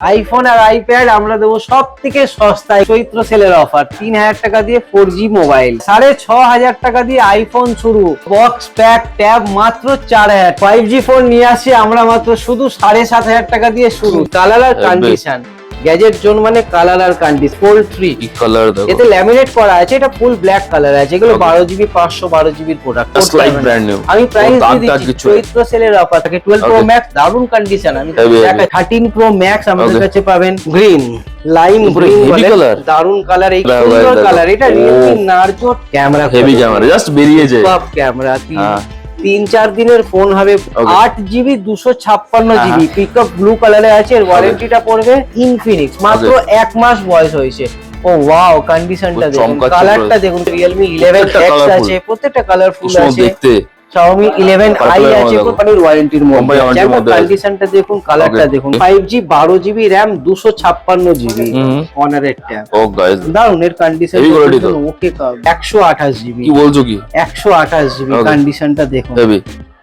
IPhone আর iPad আমরা দেবো সব থেকে সস্তায় চৈত্র সেলের অফার তিন হাজার টাকা দিয়ে ফোর জি মোবাইল সাড়ে ছ হাজার টাকা দিয়ে আইফোন শুরু। বক্স প্যাক ট্যাব মাত্র চার হাজার। ফাইভ জি ফোন নিয়ে আসি আমরা মাত্র শুধু সাড়ে সাত হাজার টাকা দিয়ে শুরু। কালার আর। কন্ডিশন গ্যাজেট জোন মানে কালার আর কন্ডিশন ফোল থ্রি কালার এতে ল্যামিনেট করা আছে এটা ফুল ব্ল্যাক কালার আছে এগুলো. বারো জিবি পাঁচশো বারো জিবির প্রোডাক্ট লাইক ব্র্যান্ড নিউ আমি প্রাইস দিয়ে দিচ্ছি চৈত্র সেলের অফার থাকে টুয়েলভ প্রো ম্যাক্স দারুণ কন্ডিশন আমি. থার্টিন প্রো ম্যাক্স আমাদের কাছে পাবেন গ্রিন লাইম গ্রিন colour? দারুণ কালার এই সুন্দর কালার এটা Oh. Realme Narzo camera heavy camera just বেরিয়েছে টপ ক্যামেরা। তিন চার দিনের ফোন হবে। আট জিবি দুশো ছাপ্পান্ন জিবি পিক আপ ব্লু কালারে আছে এর ওয়ারেন্টিটা পড়বে ইনফিনিক্স মাত্র এক মাস বয়স হয়েছে। ও ওয়াও কন্ডিশনটা দেখুন। কালারটা দেখুন রিয়েলমি ইলেভেন এক্স আছে প্রত্যেকটা কালারফুল আছে। Xiaomi 11 i এর আছে মধ্যে। দেখো। কোম্পানির ওয়ারেন্টির মধ্যে আছে। কন্ডিশনটা দেখুন। কালারটা দেখুন 5G 12GB RAM 256 জিবি হুম। অনারের ট্যাব ও গাইস দারুণ এর কন্ডিশন ওকে 128 জিবি কি বলছো কি? 128 জিবি কন্ডিশনটা দেখুন।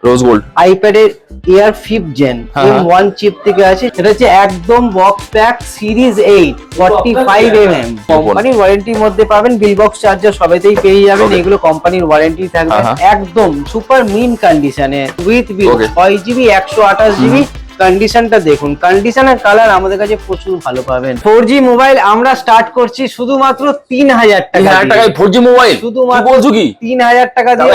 রোজ গোল্ড আইপ্যাডের এয়ার ফিফ জেন হ্যাঁ, এম ওয়ান চিপ থেকে আছে। সেটা হচ্ছে একদম box pack series eight forty five M M কোম্পানির ওয়ারেন্টির মধ্যে পাবেন বিল বক্স চার্জার সবেতেই পেয়ে যাবেন এগুলো কোম্পানির ওয়ারেন্টি থাকবে। হ্যাঁ, একদম সুপার মিন কন্ডিশনে উইথ বিল ছয় জিবি একশো আঠাশ জিবি কন্ডিশনটা দেখুন। কন্ডিশন আর কালার আমাদের কাছে প্রচুর ভালো পাবেন। ফোর জি মোবাইল আমরা স্টার্ট করছি শুধুমাত্র তিন হাজার টাকা টাকায় ফোর জি মোবাইল শুধুমাত্র- কি? তিন হাজার টাকা দিয়ে?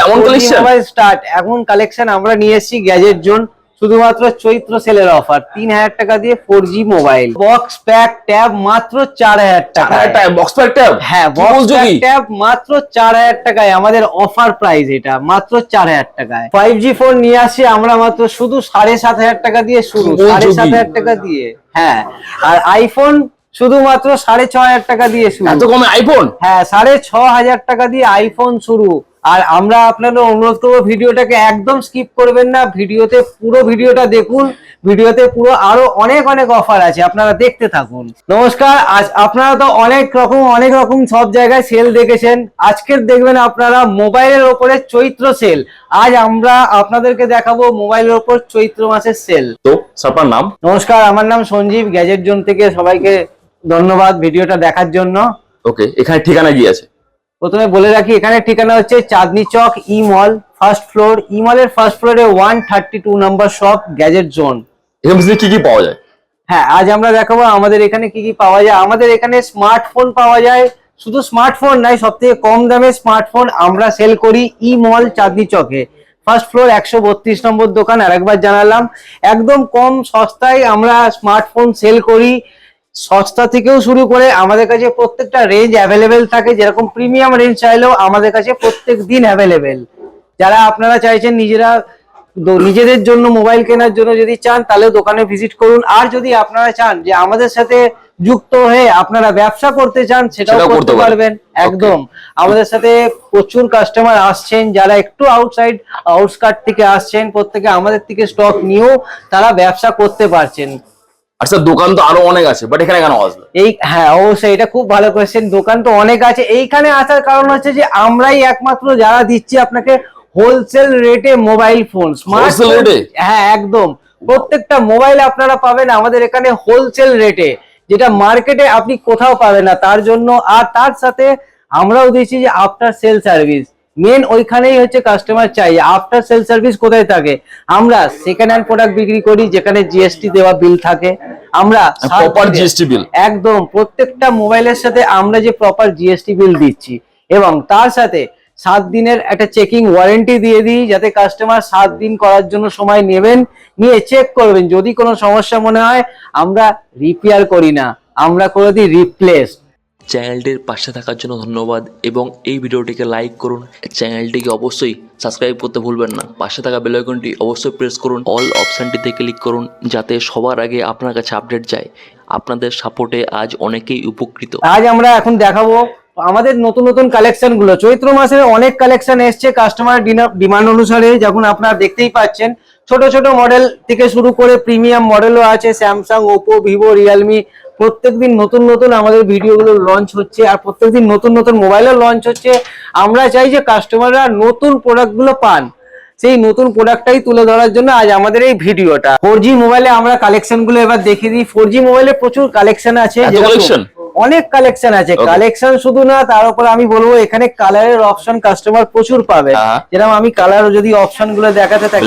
মোবাইল স্টার্ট এখন কালেকশন আমরা নিয়ে এসেছি গ্যাজেট জোন শুধুমাত্র চৈত্র সেলের অফার তিন হাজার টাকা দিয়ে four G mobile box pack tab মাত্র চার হাজার টাকা বক্স প্যাক ট্যাব হ্যাঁ বক্স ট্যাব মাত্র চার হাজার টাকায়। আমাদের অফার প্রাইস এটা মাত্র চার হাজার টাকায়। ফাইভ জি ফোন নিয়ে আসি আমরা মাত্র শুধু সাড়ে সাত হাজার টাকা দিয়ে শুরু সাড়ে সাত হাজার টাকা দিয়ে। হ্যাঁ আর আইফোন শুধুমাত্র সাড়ে ছ হাজার টাকা দিয়ে শুরু। এত কমে আইফোন হ্যাঁ সাড়ে ছ হাজার টাকা দিয়ে আইফোন শুরু। আর আমরা আপনাদের অনুরোধ করব ভিডিওটাকে একদম স্কিপ করবেন না। ভিডিওতে পুরো ভিডিওটা দেখুন। ভিডিওতে পুরো আরও অনেক অনেক অফার আছে। আপনারা দেখতে থাকুন। নমস্কার। আজ আপনারা তো অনেক রকম অনেক রকম সব জায়গায় সেল দেখেছেন। আজকের দেখবেন আপনারা মোবাইলের ওপরে চৈত্র সেল আজ আমরা আপনাদেরকে দেখাবো মোবাইলের ওপর চৈত্র মাসের সেল তো আপনার নাম? নমস্কার। আমার নাম সঞ্জীব। গ্যাজেট জোন থেকে সবাইকে ধন্যবাদ ভিডিওটা দেখার জন্য। ওকে এখানে ঠিকানা কি আছে? প্রথমে বলে রাখি এখানে ঠিকানা হচ্ছে চাঁদনি চক ই মল ফার্স্ট ফ্লোর ই মলের ফার্স্ট ফ্লোরে one thirty two number shop gadget zone এখানে কি কি পাওয়া যায়? হ্যাঁ আজ আমরা দেখাবো আমাদের এখানে কি কি পাওয়া যায়। আমাদের এখানে স্মার্টফোন পাওয়া যায়। শুধু স্মার্টফোন নাই সব থেকে কম দামে স্মার্টফোন আমরা সেল করি ই মল চাঁদনি চকে। ফার্স্ট ফ্লোর একশো বত্রিশ নম্বর দোকান আরেকবার জানালাম। একদম কম সস্তায় আমরা স্মার্টফোন সেল করি। সস্তা থেকেও শুরু করে আমাদের কাছে প্রত্যেকটা রেঞ্জ অ্যাভেলেবেল থাকে। যেরকম প্রিমিয়াম রেঞ্জ চাইলেও আমাদের কাছে প্রত্যেক দিন অ্যাভেলেবেল যারা আপনারা চাইছেন নিজেরা নিজেদের জন্য মোবাইল কেনার জন্য যদি চান তাহলে দোকানে ভিজিট করুন। আর যদি আপনারা চান যে আমাদের সাথে যুক্ত হয়ে আপনারা ব্যবসা করতে চান সেটাও করতে পারবেন। একদম। আমাদের সাথে প্রচুর কাস্টমার আসছেন। যারা একটু আউটসাইড আউটস্কার্ট থেকে আসছেন প্রত্যেকে আমাদের থেকে স্টক নিয়েও তারা ব্যবসা করতে পারছেন। আচ্ছা দোকান তো আরও অনেক আছে বাট এখানে কেন আসবে এই হ্যাঁ অবশ্যই এটা খুব ভালো কোয়েশ্চেন দোকান তো অনেক আছে। এইখানে আসার কারণ হচ্ছে যে আমরাই একমাত্র যারা দিচ্ছি আপনাকে হোলসেল রেটে মোবাইল ফোন স্মার্ট হ্যাঁ একদম। প্রত্যেকটা মোবাইল আপনারা পাবেন আমাদের এখানে হোলসেল রেটে যেটা মার্কেটে আপনি কোথাও পাবেন না। তার জন্য আর তার সাথে আমরাও দিচ্ছি যে আফটার সেল সার্ভিস মেন ওইখানেই হচ্ছে কাস্টমার চাই আফটার সেল সার্ভিস কোথায় থাকে? আমরা সেকেন্ড হ্যান্ড প্রোডাক্ট বিক্রি করি যেখানে জিএসটি দেওয়া বিল থাকে। আমরা প্রপার জিএসটি বিল একদম প্রত্যেকটা মোবাইলের সাথে আমরা যে প্রপার জিএসটি বিল দিচ্ছি। এবং তার সাথে সাত দিনের একটা চেকিং ওয়ারেন্টি দিয়ে দিই যাতে কাস্টমার সাত দিন করার জন্য সময় নেবেন। নিয়ে চেক করবেন। যদি কোনো সমস্যা মনে হয় আমরা রিপেয়ার করি না। আমরা করে দিই রিপ্লেস চ্যানেলটির পাশে থাকার জন্য ধন্যবাদ এবং এই ভিডিওটিকে লাইক করুন। চ্যানেলটিকে অবশ্যই সাবস্ক্রাইব করতে ভুলবেন না। পাশে থাকা বেল আইকনটি অবশ্যই প্রেস করুন। অল অপশানটিতে ক্লিক করুন যাতে সবার আগে আপনার কাছে আপডেট যায়। আপনাদের সাপোর্টে আজ অনেকেই উপকৃত। আজ আমরা এখন দেখাবো আমাদের নতুন নতুন কালেকশনগুলো। চৈত্র মাসে অনেক কালেকশন এসছে কাস্টমার ডিমান্ড অনুসারে, যখন আপনারা দেখতেই পাচ্ছেন, ছোট ছোট মডেল থেকে শুরু করে প্রিমিয়াম মডেলও আছে স্যামসাং ওপো ভিভো রিয়েলমি প্রত্যেকদিন নতুন নতুন আমাদের ভিডিওগুলো লঞ্চ হচ্ছে আর প্রত্যেকদিন নতুন নতুন মোবাইলও লঞ্চ হচ্ছে। আমরা চাই যে কাস্টমাররা নতুন প্রোডাক্টগুলো পান। সেই নতুন প্রোডাক্টটাই তুলে ধরার জন্য আজ আমাদের এই ভিডিওটা। ফোর জি মোবাইলে আমরা কালেকশনগুলো এবার দেখে দিই। ফোর জি মোবাইলে প্রচুর কালেকশন আছে? অনেক কালেকশন আছে। কালেকশন শুধু না তার উপর আমি বলব এখানে কালারের অপশন কাস্টমার প্রচুর পাবে। হ্যাঁ। যেরকম আমি কালার যদি অপশনগুলো দেখাতে থাকি।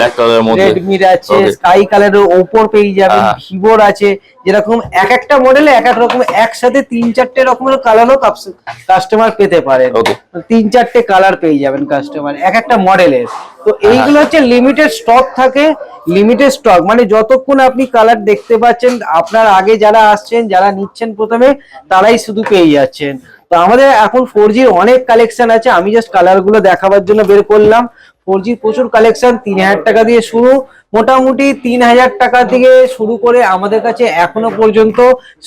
রেডমির আছে স্কাই কালারের ওপর পেয়ে যাবেন হ্যাঁ। ভিভোর আছে। যেরকম এক একটা মডেলে এক এক রকম একসাথে তিন চারটে রকমের কালারও কাস্টমার পেতে পারেন। Okay. তিন চারটে কালার পেয়ে যাবেন কাস্টমার এক একটা মডেলের তো এইগুলো হচ্ছে লিমিটেড স্টক থাকে লিমিটেড স্টক মানে যতক্ষণ আপনি কালার দেখতে পাচ্ছেন আপনার আগে যারা আসছেন যারা নিচ্ছেন প্রথমে তারাই শুধু পেয়ে যাচ্ছেন। তো আমাদের এখন ফোর জির অনেক কালেকশন আছে আমি জাস্ট কালারগুলো দেখাবার জন্য বের করলাম। ফোর জির প্রচুর কালেকশন তিন হাজার টাকা দিয়ে শুরু। মোটামুটি তিন হাজার টাকা থেকে শুরু করে আমাদের কাছে এখনও পর্যন্ত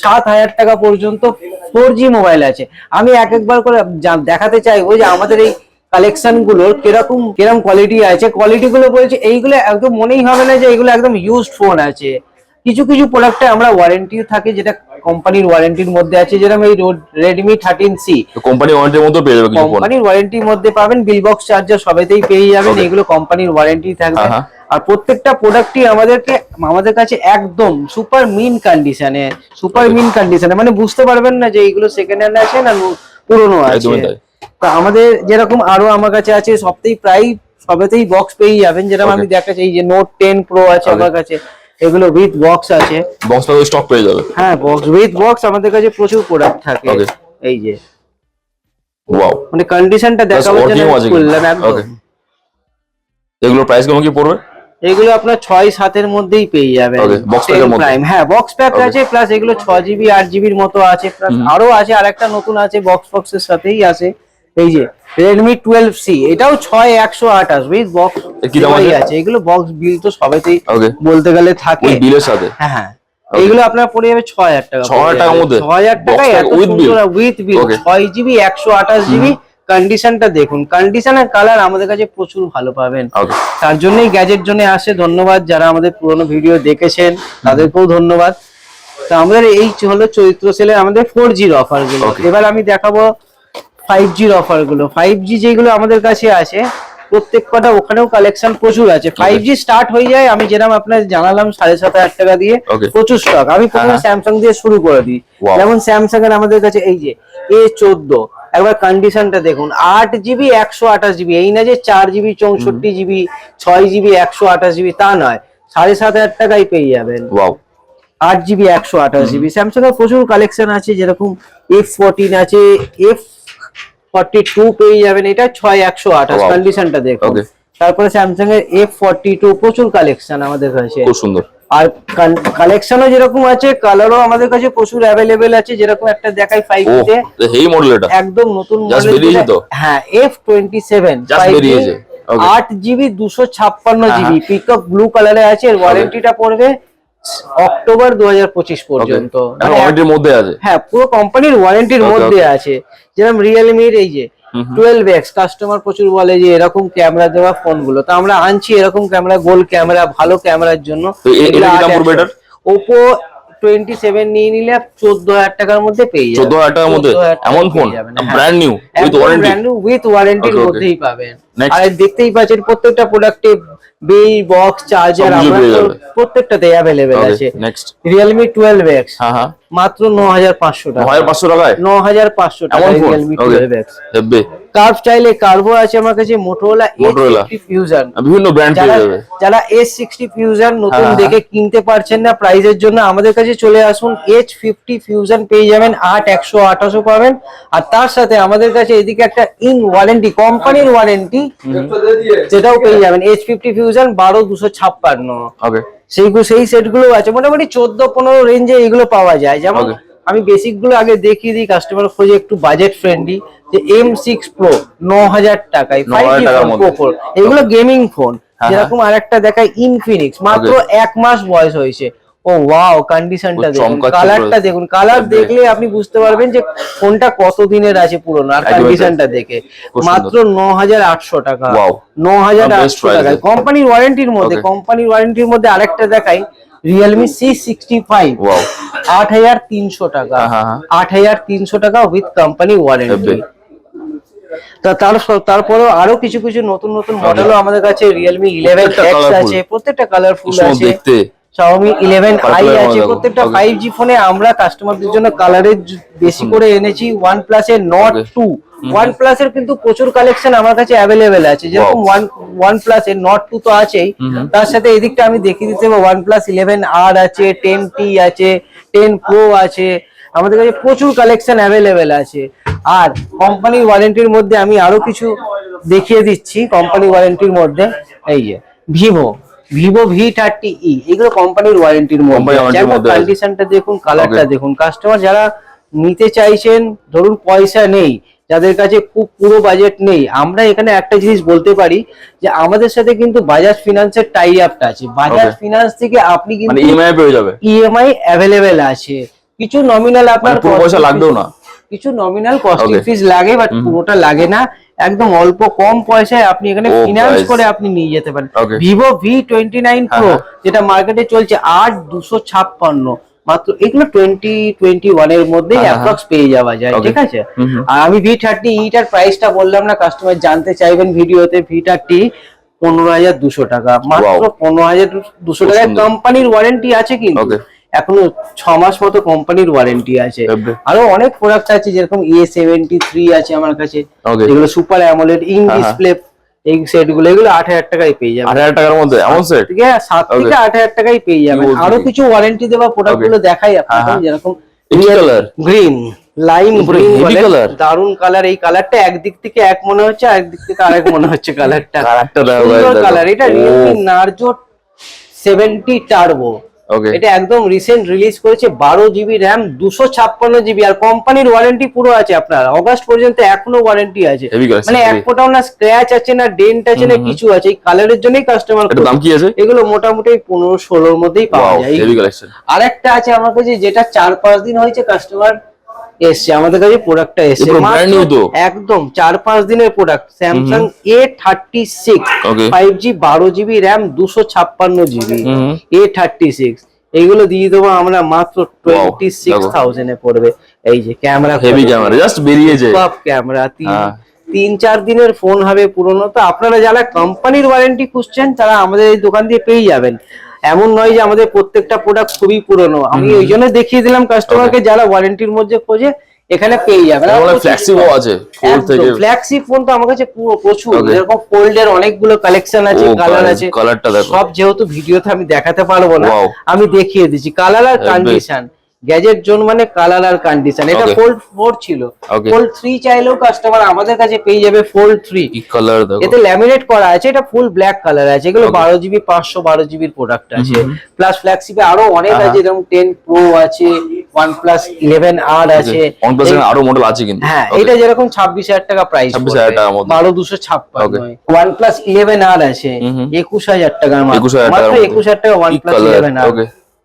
সাত হাজার টাকা পর্যন্ত ফোর জি মোবাইল আছে। আমি এক একবার করে দেখাতে চাইব যে আমাদের এই কালেকশনগুলোর কীরকম কীরকম কোয়ালিটি আছে। কোয়ালিটি গুলো বলছে এইগুলো একদম মনেই হবে না যে এইগুলো একদম ইউজড ফোন আছে। কিছু কিছু প্রোডাক্টে আমরা ওয়ারেন্টি থাকে যেটা কোম্পানির ওয়ারেন্টির মধ্যে আছে যেরকম এই রেডমি থার্টিন সি কোম্পানি ওয়ারেন্টির মধ্যে পেয়ে যাবে কোম্পানির ওয়ারেন্টির মধ্যে পাবেন বিল বক্স চার্জার সবেতেই পেয়ে যাবেন. এগুলো কোম্পানির ওয়ারেন্টি থাকবে। আর প্রত্যেকটা প্রোডাক্টই আমাদেরকে আমাদের কাছে একদম সুপার মিন কন্ডিশনে সুপার মিন কন্ডিশনে মানে বুঝতে পারবেন না যে এইগুলো সেকেন্ড হ্যান্ড আছে না পুরনো আছে। তা আমাদের যেরকম আরও আমার কাছে আছে সবতেই প্রায় সবেতেই বক্স পেয়ে যাবেন। যেরকম আমি দেখাচ্ছি এই যে নোট টেন প্রো আছে আমার কাছে এগুলো উইথ বক্স আছে। বক্স পাবে স্টক পেয়ে যাবে। হ্যাঁ বক্স উইথ বক্স আমাদের কাছে প্রচুর প্রোডাক্ট থাকে। এই যে। ওয়াও মানে কন্ডিশনটা দেখাবো জন্য আছে একদম. এগুলোর প্রাইস কেমন কি পড়বে? এগুলো আপনার ছয় সাতের মধ্যেই পেয়ে? প্রাইম হ্যাঁ বক্স প্যাক আছে প্লাস এগুলো ছ জিবি আট জিবির মতো আছে প্লাস। আরও আছে আরেকটা নতুন আছে বক্স বক্সের সাথেই আছে। এই যে রেডমি টুয়েলভ সি এটাও ছয় একশো আঠাশ উইথ বক্স আছে? এগুলো বক্স বিল তো সবেতেই বলতে গেলে থাকে। বিলের সাথে? হ্যাঁ হ্যাঁ। এইগুলো আপনার পড়ে যাবে ছয় হাজার টাকা 6,000 টাকার মধ্যে? ছয় হাজার এত with bill? সুন্দর উইথ বিল ছয় জিবি একশো আঠাশ জিবি কন্ডিশনটা দেখুন কন্ডিশন আর কালার আমাদের কাছে প্রচুর ভালো পাবেন। তার জন্যই গ্যাজেট জন্য আসে ধন্যবাদ যারা আমাদের পুরোনো ভিডিও দেখেছেন তাদেরকেও ধন্যবাদ। তো আমাদের এই হলো চৈত্র সেলে আমাদের ফোর জির অফারগুলো। এবার আমি দেখাবো ফাইভ জির অফারগুলো। ফাইভ জি যেগুলো আমাদের কাছে আছে প্রত্যেক কটা ওখানেও কালেকশন প্রচুর আছে। ফাইভ জি স্টার্ট হয়ে যায় আমি যেরকম আপনার জানালাম সাড়ে সাত হাজার টাকা দিয়ে. প্রচুর স্টক আমি প্রথমে হ্যাঁ। স্যামসাং দিয়ে শুরু করে দিই। যেমন স্যামসাং এর আমাদের কাছে এই যে এ চোদ্দ একবার কন্ডিশনটা দেখুন আট জিবি একশো আঠাশ জিবি এই না যে চার জিবি চৌষট্টি জিবি ছয় জিবি একশো আঠাশ জিবি তা নয় সাড়ে সাত হাজার টাকায় পেয়ে যাবেন। আট জিবি একশো আঠাশ জিবি স্যামসাং এর প্রচুর কালেকশন আছে যেরকম এফ ফোরটিন আছে এফ ফর্টি টু পেয়ে যাবেন এটা ছয় একশো আঠাশ কন্ডিশনটা দেখুন. তারপরে স্যামসাং এর এফ ফর্টি টু প্রচুর কালেকশন আমাদের কাছে। খুব সুন্দর। আর কালেকশনও যেরকম আছে কালারও আমাদের কাছে প্রচুর অ্যাভেলেবেল আছে যেরকম একটা দেখাই ফাইভ তে। হেই মডেল এটা? একদম নতুন model বেরিয়েছে তো? হ্যাঁ এফ টোয়েন্টি সেভেন বেরিয়েছে। আট জিবি দুশো ছাপ্পান্ন জিবি পিকক ব্লু কালারে আছে এর ওয়ারেন্টিটা পড়বে অক্টোবর দু হাজার পঁচিশ পর্যন্ত। এখন মানে ওয়ারেন্টির মধ্যে আছে? হ্যাঁ পুরো কোম্পানির ওয়ারেন্টির মধ্যে আছে। যেরকম রিয়েলমির এই যে। টুয়েলভ এক্স কাস্টমার প্রচুর বলে যে এরকম ক্যামেরা দেওয়া ফোনগুলো তো আমরা আনছি এরকম ক্যামেরা গোল ক্যামেরা ভালো ক্যামেরার জন্য? ওপো টোয়েন্টি সেভেন নিয়ে নিলে চোদ্দ হাজার টাকার মধ্যে পেয়ে যাবেন চোদ্দ হাজার টাকার মধ্যে এমন phone. Brand new with warranty with ওয়ারেন্টির. মধ্যেই পাবেন. আর দেখতেই পাচ্ছেন প্রত্যেকটা প্রোডাক্টে বেই বক্স চার্জার আমরা। প্রত্যেকটাতে অ্যাভেলেবেল আছে। নেক্সট রিয়েলমি টুয়েলভ এক্স হ্যাঁ হ্যাঁ। মাত্র ন হাজার পাঁচশো টাকা। হাজার পাঁচশো টাকায়? ন হাজার পাঁচশো টাকা এমন phone Realme okay twelve curve চাইলে কার্ভো আছে আমার কাছে Motorola। ফিফটি ফিউশন বিভিন্ন ব্র্যান্ড যারা পেয়ে যাবে। যারা এস সিক্সটি ফিউশন নতুন হ্যাঁ, দেখে কিনতে পারছেন না প্রাইজের জন্য আমাদের কাছে চলে আসুন। এইচ ফিফটি ফিউশন পেয়ে যাবেন আট একশো আঠাশো পাবেন। আর তার সাথে আমাদের কাছে এদিকে একটা ইন ওয়ারেন্টি কোম্পানির ওয়ারেন্টি যেটাও পেয়ে যাবেন। এইচ ফিফটি ফিউশন বারো দুশো ছাপ্পান্ন। সেইগুলো সেই সেটগুলো আছে। মোটামুটি চোদ্দ পনেরো রেঞ্জে এগুলো পাওয়া যায়। যেমন আমি বেসিকগুলো আগে দেখিয়ে দিই। কাস্টমার খোঁজে একটু বাজেট ফ্রেন্ডলি যে এম সিক্স প্রো ন হাজার টাকায় 9,000 ফাইভ জি টাকার ফোন মধ্যে। প্রো এগুলো গেমিং ফোন হ্যাঁ, যেরকম আরেকটা দেখায় ইনফিনিক্স মাত্র এক মাস বয়স হয়েছে। ও ওয়াও কন্ডিশনটা দেখুন কালারটা দেখুন কালার দেখলে আপনি বুঝতে পারবেন যে ফোনটা কত দিনের আছে পুরোনো আর কন্ডিশনটা দেখে। মাত্র ন হাজার আটশো টাকা। Wow. ন হাজার আটশো price কোম্পানির ওয়ারেন্টির মধ্যে কোম্পানির ওয়ারেন্টির মধ্যে আরেকটা দেখাই। সিক্সটি ফাইভ ওয়াও আট হাজার তিনশো টাকা। হ্যাঁ, হ্যাঁ, হ্যাঁ। তিনশো টাকা উইথ কোম্পানি ওয়ারেন্টি তারপরেও আরও কিছু কিছু নতুন নতুন মডেলও আমাদের কাছে রিয়েলমি ইলেভেন। আছে প্রত্যেকটা কালারফুল আছে। Xiaomi 11 Purple আছে। প্রত্যেকটা okay. 5G ফোনে আমরা কাস্টমারদের জন্য কালারের বেশি করে এনেছি OnePlus এর Nord Okay. 2 OnePlus এর কিন্তু প্রচুর কালেকশন আমার কাছে অ্যাভেলেবেল আছে। যেরকম OnePlus এর Nord 2 তো আছেই। তার সাথে এদিকটা আমি দেখিয়ে দিতে হবে OnePlus 11R আছে 10T আছে 10 Pro আছে। আমাদের কাছে প্রচুর কালেকশন অ্যাভেলেবেল আছে। আর কোম্পানির ওয়ারেন্টির মধ্যে আমি আরও কিছু দেখিয়ে দিচ্ছি কোম্পানি ওয়ারেন্টির মধ্যে। এই যে Vivo Vivo V thirty E এগুলো কোম্পানির ওয়ারেন্টির মধ্যে। কন্ডিশনটা দেখুন কালারটা দেখুন কাস্টমার যারা নিতে চাইছেন ধরুন পয়সা নেই যাদের কাছে খুব পুরো বাজেট নেই আমরা এখানে একটা জিনিস বলতে পারি যে আমাদের সাথে কিন্তু বাজাজ ফিনান্সের টাই আপটা আছে বাজাজ. ফিনান্স থেকে আপনি মানে কিন্তু ইএমআই পেয়ে যাবে ইএমআই অ্যাভেলেবেল আছে কিছু নমিনাল আপনার মানে পয়সা লাগবেও না। কিছু নমিনাল কস্টিং. ফিস লাগে বাট পুরোটা লাগে না একদম অল্প কম পয়সায় আপনি এখানে Oh, ফিনান্স করে আপনি নিয়ে যেতে পারেন। Vivo V twenty nine pro. যেটা মার্কেটে চলছে আট দুশো ছাপ্পান্ন। মাত্র এগুলো টোয়েন্টি টোয়েন্টি ওয়ানের মধ্যেই হ্যাঁ, হ্যাঁ। অ্যাপ্রক্স পেয়ে যাওয়া যায় ঠিক আছে। আর আমি ভি থার্টি ইটার প্রাইসটা বললাম না কাস্টমার জানতে চাইবেন ভিডিওতে ভি থার্টি পনেরো হাজার দুশো টাকা। মাত্র পনেরো হাজার দুশো টাকায় কোম্পানির ওয়ারেন্টি আছে কিন্তু. এখনও ছ মাস মতো কোম্পানির ওয়ারেন্টি আছে। আরও অনেক প্রোডাক্ট আছে যেরকম এ সেভেন্টি থ্রি আছে আমার কাছে। যেগুলো সুপার অ্যামোলেড ইন হ্যাঁ, হ্যাঁ। ডিসপ্লে এই সেটগুলো এগুলো আট হাজার টাকায় পেয়ে যাবেন। আট হাজার টাকার মধ্যে এমন সেট থেকে সাত থেকে আট হাজার টাকায় পেয়ে যাবেন। আরও কিছু ওয়ারেন্টি দেওয়া প্রোডাক্টগুলো দেখাই হ্যাঁ, হ্যাঁ। যেরকম? Green lime colour। দারুণ কালার এই কালারটা একদিক থেকে এক মনে হচ্ছে আরেক দিক থেকে আরেক মনে হচ্ছে কালারটা কালারটা। কালার এটা। রিয়েলমি নার্জো সেভেন্টি টার্বো এটা একদম রিসেন্ট রিলিজ করেছে বারো জিবি র্যাম দুশো ছাপ্পান্ন জিবি আর কোম্পানির ওয়ারেন্টি পুরো আছে আপনার। অগস্ট পর্যন্ত এখনও ওয়ারেন্টি আছে। মানে এক ফোটাও না স্ক্র্যাচ আছে না ডেন্ট আছে না কিছু আছে। এই কালারের জন্যই কাস্টমার দাম কি আছে? এগুলো মোটামুটি পনেরো ষোলোর মধ্যেই পাওয়া যায়। আর একটা আছে আমার কাছে যেটা চার পাঁচ দিন হয়েছে কাস্টমার এসছে আমাদের কাছে প্রোডাক্টটা এসছে? একদম চার পাঁচ দিনের product Samsung A thirty six five G বারো জিবি র্যাম দুশো ছাপ্পান্ন জিবি এ থার্টি সিক্স এইগুলো দিয়ে দেবো আমরা মাত্র টোয়েন্টি সিক্স। থাউজেন্ডে পড়বে। এই যে ক্যামেরা হেভি ক্যামেরা জাস্ট বেরিয়েছে। টপ ক্যামেরা তিন হ্যাঁ। তিন চার দিনের ফোন হবে পুরনো তো আপনারা যারা কোম্পানির ওয়ারেন্টি খুঁজছেন তারা আমাদের এই দোকান দিয়ে পেয়ে যাবেন। এমন নয় যে আমাদের প্রত্যেকটা প্রোডাক্ট খুবই পুরনো। আমি ওই জন্য দেখিয়ে দিলাম কাস্টমারকে যারা ওয়ারেন্টির মধ্যে খোঁজে এখানে পেয়ে যাবে। ফ্ল্যাক্সি আছে থেকে। ফোন তো আমার কাছে পুরো প্রচুর। এরকম যেরকম ফোল্ড এর অনেকগুলো কালেকশন আছে Oh, কালার আছে। colourটা দেখো। সব যেহেতু ভিডিওতে আমি দেখাতে পারব না আমি দেখিয়ে দিচ্ছি। কালার আর. কন্ডিশন গ্যাজেট জোন মানে কালার আর কন্ডিশন এটা ফোল্ড ফোর ছিল। ফোল্ড থ্রি চাইলেও কাস্টমার আমাদের কাছে পেয়ে যাবে ফোল্ড থ্রি কালার এতে ল্যামিনেট করা আছে এটা ফুল ব্ল্যাক কালার আছে। এগুলো বারো জিবি পাঁচশো বারো জিবির প্রোডাক্ট আছে। প্লাস ফ্ল্যাগশিপে আরও অনেক আছে যেরকম টেন প্রো আছে ওয়ান প্লাস ইলেভেন আর আছে। আরও মডেল আছে কিন্তু। হ্যাঁ এটা যেরকম ছাব্বিশ হাজার টাকা প্রাইস 26,000 টাকার মধ্যে। বারো দুশো ছাপ্পান্ন. ওয়ান প্লাস ইলেভেন আর আছে। একুশ হাজার টাকার মাত্র। 21,000 মাত্র টাকার মধ্যে। একুশ হাজার টাকা ওয়ান প্লাস ইলেভেন আর.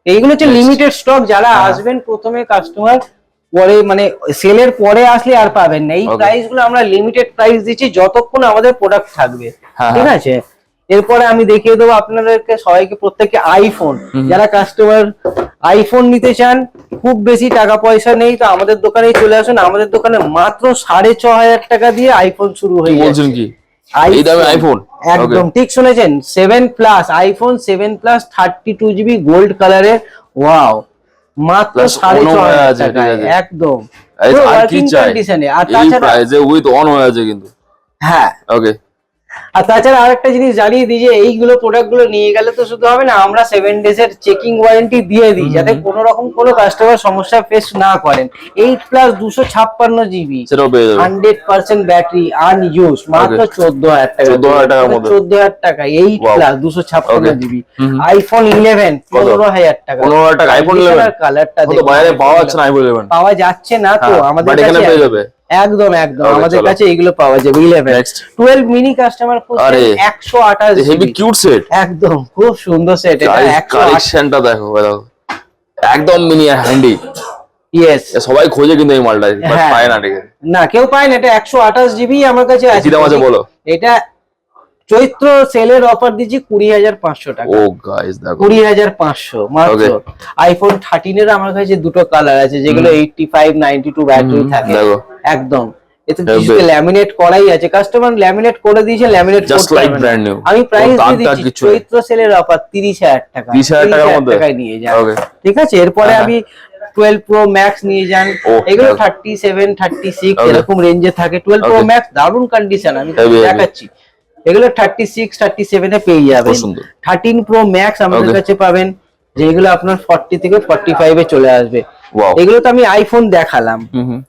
এইগুলো হচ্ছে লিমিটেড স্টক যারা হ্যাঁ। আসবেন প্রথমে কাস্টমার পরে মানে সেলের পরে আসলে আর পাবেন না। এই প্রাইসগুলো আমরা লিমিটেড প্রাইস দিচ্ছি যতক্ষণ আমাদের প্রোডাক্ট থাকবে। হ্যাঁ, ঠিক হ্যাঁ। আছে? এরপরে আমি দেখিয়ে দেবো আপনাদেরকে সবাইকে প্রত্যেককে আইফোন যারা কাস্টমার আইফোন নিতে চান খুব বেশি টাকা পয়সা নেই তো আমাদের দোকানেই চলে আসুন। আমাদের দোকানে মাত্র সাড়ে ছ হাজার টাকা দিয়ে আইফোন শুরু হয়ে যাচ্ছে এই দামে আইফোন একদম। ঠিক শুনেছেন? Seven plus iPhone seven plus thirty two GB gold কালারের ওয়াও মাত্র Plus সাড়ে হয়ে আছে, ঠিক টাকায়। আছে। একদম। আর কি চাই? condition এ। আর এই প্রাইসে উইথ অন হয়ে আছে কিন্তু। হ্যাঁ। ওকে আর তাছাড়া আরেকটা জিনিস জানিয়ে দিই যে এইগুলো প্রোডাক্টগুলো নিয়ে গেলে তো শুধু হবে না আমরা সেভেন ডেজ এর চেকিং ওয়ারেন্টি দিয়ে দিই যাতে কোনো রকম কোনো কাস্টমার সমস্যা ফেস না করেন। এইট প্লাস দুশো ছাপ্পান্ন GB hundred percent battery unused মাত্র চোদ্দ হাজার টাকা। 14,000 টাকার মধ্যে। চোদ্দ হাজার টাকা এইট প্লাস দুশো ছাপ্পান্ন জিবি। আইফোন ইলেভেন পনেরো হাজার টাকা। 15,000 টাকা। iPhone 11? কালারটা পাওয়া যাচ্ছে না পাওয়া যাচ্ছে না তো আমাদের কাছে। একদম একদম। আমাদের কাছে এগুলো পাওয়া eleven Next. Twelve mini customer আরে, একশো আঠাশ হেভি কিউট সেট একদম খুব সুন্দর সেট এটা কালেকশনটা দেখো দেখো। একদম মিনি হ্যান্ডি ইয়েস সবাই খোঁজে কিন্তু এই মালটা হ্যাঁ। পায় না ঠিক না কেউ পায় না এটা একশো আঠাশ জিবি আমার কাছে আছে। কি দাম বলো? এটা চৈত্র সেলের অফার দিচ্ছি কুড়ি হাজার পাঁচশো টাকা। ও গাইস দেখো। কুড়ি হাজার পাঁচশো মাত্র. আইফোন থার্টিন এর আমার কাছে দুটো কালার আছে যেগুলো eighty five ninety two battery থাকে। একদম এতে. ল্যামিনেট করাই আছে কাস্টমার ল্যামিনেট করে দিয়েছে laminate Just like brand new. আমি প্রাইস দিয়ে দিচ্ছি চৈত্র সেলের অফার তিরিশ হাজার টাকা 30,000 টাকার মধ্যে? টাকায় নিয়ে যান. ঠিক আছে এরপরে হ্যাঁ, আমি টুয়েলভ প্রো ম্যাক্স নিয়ে যান এগুলো okay. Thirty seven thirty six Okay. এরকম রেঞ্জে থাকে টুয়েলভ প্রো ম্যাক্স দারুণ কন্ডিশন আমি. দেখাচ্ছি এগুলো থার্টি সিক্স থার্টি সেভেনে পেয়ে যাবেন খুব সুন্দর। থার্টিন প্রো ম্যাক্স আমাদের কাছে পাবেন যেগুলো আপনার ফর্টি থেকে ফর্টি ফাইভে চলে আসবে. এগুলো তো আমি আইফোন দেখালাম।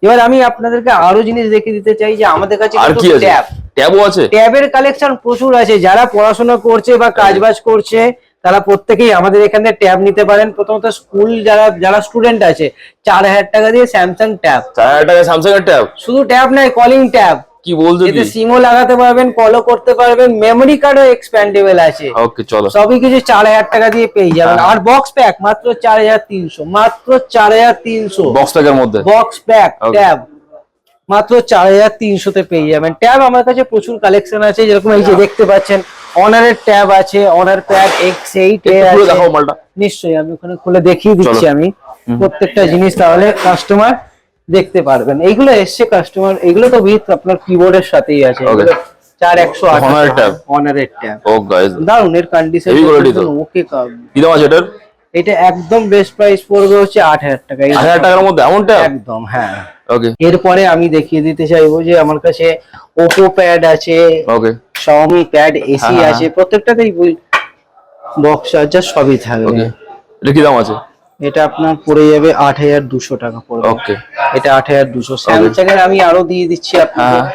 এবার আমি আপনাদেরকে আরও জিনিস দেখে দিতে চাই যে আমাদের কাছে ট্যাব ট্যাবও আছে? ট্যাবের কালেকশন প্রচুর আছে। যারা পড়াশোনা করছে বা কাজবাজ করছে তারা প্রত্যেকেই আমাদের এখানে ট্যাব নিতে পারেন। প্রথমত স্কুল যারা যারা স্টুডেন্ট আছে চার হাজার টাকা দিয়ে স্যামসাং ট্যাব চার হাজার টাকা স্যামসাং এর ট্যাব শুধু ট্যাব নয় কলিং ট্যাব কি বলছো এতে সিমও লাগাতে পারবেন কলও করতে পারবেন মেমোরি কার্ডও এক্সপ্যান্ডেবল আছে। ওকে চলো। সবই কিছু চার হাজার টাকা দিয়ে পেয়ে যাবেন। হ্যাঁ। আর বক্স প্যাক মাত্র চার হাজার তিনশো মাত্র চার হাজার তিনশো। বক্স প্যাকের মধ্যে? বক্স প্যাক ট্যাব মাত্র চার হাজার তিনশোতে পেয়ে যাবেন। ট্যাব আমার কাছে প্রচুর কালেকশন আছে যেরকম এই যে দেখতে পাচ্ছেন অনারের ট্যাব আছে অনার প্যাড এক্স এইট নিশ্চয়ই আমি ওখানে খুলে দেখিয়ে দিচ্ছি আমি। প্রত্যেকটা জিনিস তাহলে কাস্টমার দেখতে পারবেন। এইগুলো এসছে কাস্টমার এগুলো তো উইথ আপনার কিবোর্ডের সাথেই আছে. চার একশো? অনারের ট্যাব ও গাইস দারুণ এর কন্ডিশন Heavy quality কি দাম আছে এটার? এটা একদম বেস্ট প্রাইস পড়বে হচ্ছে আট হাজার টাকা। আট হাজার টাকার মধ্যে এমন ট্যাব একদম হ্যাঁ। ওকে এরপরে আমি দেখিয়ে দিতে চাইব যে আমার কাছে ওপো প্যাড আছে ওকে শাওমি প্যাড এসি আছে প্রত্যেকটাতেই বক্স চার্জার সবই থাকবে। এটা কি দাম আছে? এটা আপনার পড়ে যাবে আট হাজার দুশো টাকা পড়বে। ওকে এটা আট হাজার দুশো। স্যামসাং এর আমি আরও দিয়ে দিচ্ছি আপনাকে। হ্যাঁ।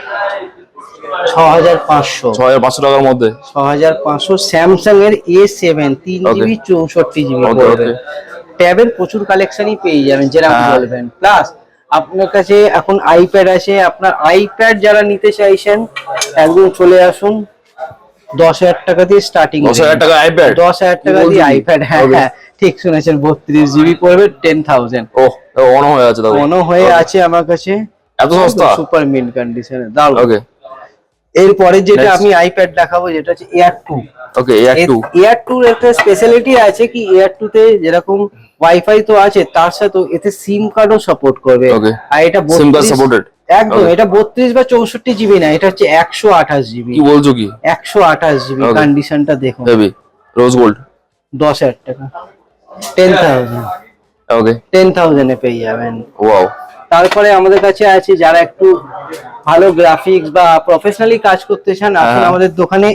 ছ হাজার পাঁচশো। ছ হাজার পাঁচশো টাকার মধ্যে? ছ হাজার পাঁচশো। স্যামসাং এর এ সেভেন তিন জিবি চৌষট্টি জিবি Okay, পড়বে। okay. ট্যাবের প্রচুর কালেকশনই পেয়ে যাবেন যেরকম হ্যাঁ। বলবেন। প্লাস আপনার কাছে এখন আইপ্যাড আছে আপনার আইপ্যাড যারা নিতে চাইছেন একদম চলে আসুন। দশ হাজার টাকা দিয়ে স্টার্টিং দশ হাজার টাকা আইপ্যাড দশ হাজার টাকা দিয়ে আইপ্যাড হ্যাঁ হ্যাঁ। ঠিক শুনেছেন বত্রিশ জিবি পড়বে টেন থাউজেন্ড ও অন হয়ে আছে মনে হয়ে আছে আমার কাছে। এত সস্তা? সুপার মিন কন্ডিশনে দারুণ ওকে এরপরে যেটা আমি আইপ্যাড দেখাবো যেটা হচ্ছে air two okay air two air টুর একটা স্পেশালিটি আছে কি এয়ার টু তে যেরকম ওয়াইফাই তো আছে তার সাথে এতে সিম কার্ডও সাপোর্ট করবে. আর এটা card 32 supported? একদম এটা বত্রিশ বা চৌষট্টি জিবি না এটা হচ্ছে একশো আঠাশ জিবি কি বলছো কি? একশো আঠাশ জিবি কন্ডিশনটা দেখুন। রোজ গোল্ড দশ হাজার টাকা। টেন থাউজেন্ড ওকে টেন থাউজেন্ডে পেয়ে যাবেন। ওয়াও তারপরে আমাদের কাছে আছে যারা একটু ভালো গ্রাফিক্স বা প্রফেশনালি কাজ করতে চান আসুন হ্যাঁ। আমাদের দোকানে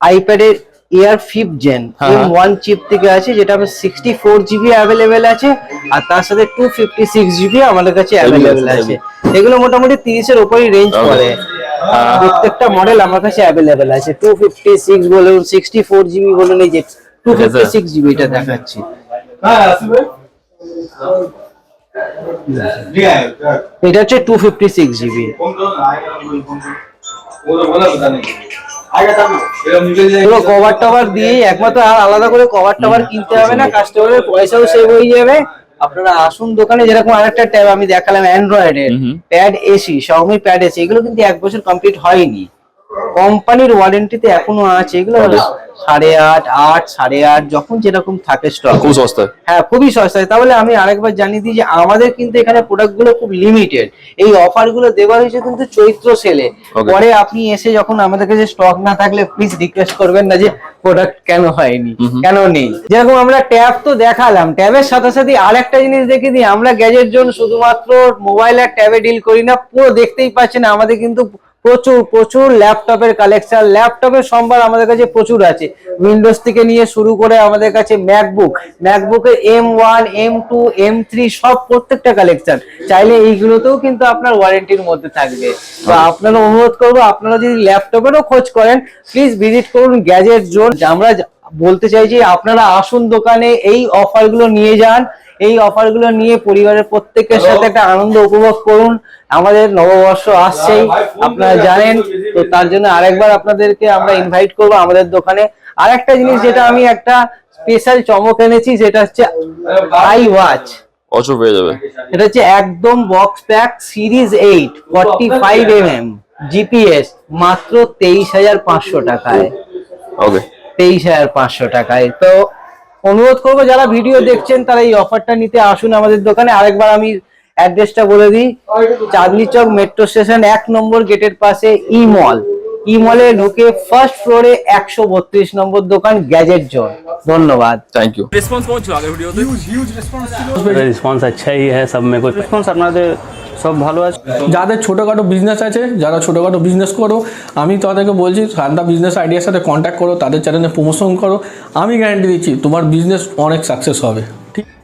আইপ্যাডের এয়ার ফিফ জেন হ্যাঁ, এম হ্যাঁ। ওয়ান চিপ থেকে আছে যেটা আমার সিক্সটি ফোর জিবি অ্যাভেলেবেল আছে আর তার সাথে টু ফিফটি সিক্স জিবি আমাদের কাছে অ্যাভেলেবেল আছে, এগুলো মোটামুটি তিরিশের উপরই রেঞ্জ. করে প্রত্যেকটা মডেল আমার কাছে অ্যাভেলেবেল আছে। টু ফিফটি সিক্স বলুন সিক্সটি ফোর জিবি বলুন এই যে টু ফিফটি সিক্স জিবিটা দেখাচ্ছি। এটা হচ্ছে টু ফিফটি সিক্স জিবি পুরো কভার টভার দিয়ে একমাত্র আর আলাদা করে কভার টভার কিনতে হবে না কাস্টমারের পয়সাও সেভ হয়ে যাবে। আপনারা আসুন দোকানে যেরকম আরেকটা ট্যাব আমি দেখালাম অ্যান্ড্রয়েডের হুম হুম। Pad SE Xiaomi pad SE এগুলো কিন্তু এক বছর কমপ্লিট হয়নি। কোম্পানির ওয়ারেন্টিতে এখনও আছে এগুলো সাড়ে আট আট সাড়ে আট যখন যেরকম থাকে স্টক খুব সস্তা হ্যাঁ খুবই সস্তায়। তাহলে আমি আরেকবার জানিয়ে দিই যে আমাদের কিন্তু এখানে প্রোডাক্টগুলো খুব লিমিটেড এই অফারগুলো দেওয়া হয়েছে কিন্তু চৈত্র সেলে পরে আপনি এসে যখন আমাদের কাছে স্টক না থাকলে প্লিজ রিকোয়েস্ট করবেন না যে প্রোডাক্ট কেন হয়নি কেন নেই। যেরকম আমরা ট্যাব তো দেখালাম ট্যাবের সাথে সাথে আরেকটা জিনিস দেখে দিই আমরা গ্যাজেট জোন শুধুমাত্র মোবাইল আর ট্যাবে ডিল করি না পুরো দেখতেই পাচ্ছেন আমাদের কিন্তু প্রচুর প্রচুর ল্যাপটপের কালেকশন ল্যাপটপের সম্ভার আমাদের কাছে প্রচুর আছে। উইন্ডোজ থেকে নিয়ে শুরু করে আমাদের কাছে MacBook ম্যাকবুকের M one M two M three সব প্রত্যেকটা কালেকশন চাইলে এইগুলোতেও কিন্তু আপনার ওয়ারেন্টির মধ্যে থাকবে। তো আপনারা অনুরোধ করব আপনারা যদি ল্যাপটপেরও খোঁজ করেন প্লিজ ভিজিট করুন গ্যাজেট জোন আমরা যা- বলতে চাইছি আপনারা আসুন দোকানে এই অফারগুলো নিয়ে যান। এই অফারগুলো নিয়ে পরিবারের প্রত্যেকের সাথে একটা আনন্দ উপভোগ করুন। আমাদের নববর্ষ আসছেই আপনারা জানেন তো তার জন্য আরেকবার আপনাদেরকে আমরা ইনভাইট করব আমাদের দোকানে। আরেকটা জিনিস যেটা আমি একটা স্পেশাল চমক এনেছি সেটা হচ্ছে আই ওয়াচ অচর পেয়ে যাবে। এটা হচ্ছে একদম box pack series eight forty five M M GPS মাত্র তেইশ হাজার পাঁচশো টাকায়। ওকে তেইশ হাজার পাঁচশো টাকায়। তো অনুরোধ করব যারা ভিডিও দেখছেন তারা এই অফারটা নিতে আসুন আমাদের দোকানে। আরেকবার আমি অ্যাড্রেসটা বলে দিই। চাঁদনি চক মেট্রো স্টেশন এক নম্বর গেটের পাশে ই মল ই মলে ঢুকে ফার্স্ট ফ্লোরে একশো বত্রিশ নম্বর দোকান গ্যাজেট জোন ধন্যবাদ। থ্যাংক ইউ রেসপন্স হ্যাঁ সব রেসপন্স আপনাদের সব ভালো আছে। যাদের ছোটোখাটো বিজনেস আছে যারা ছোটোখাটো বিজনেস করো আমি তাদেরকে বলছি সান্দা বিজনেস আইডিয়ার সাথে কন্ট্যাক্ট করো তাদের চ্যানেলে প্রমোশন করো। আমি গ্যারান্টি দিচ্ছি তোমার বিজনেস অনেক সাকসেস হবে।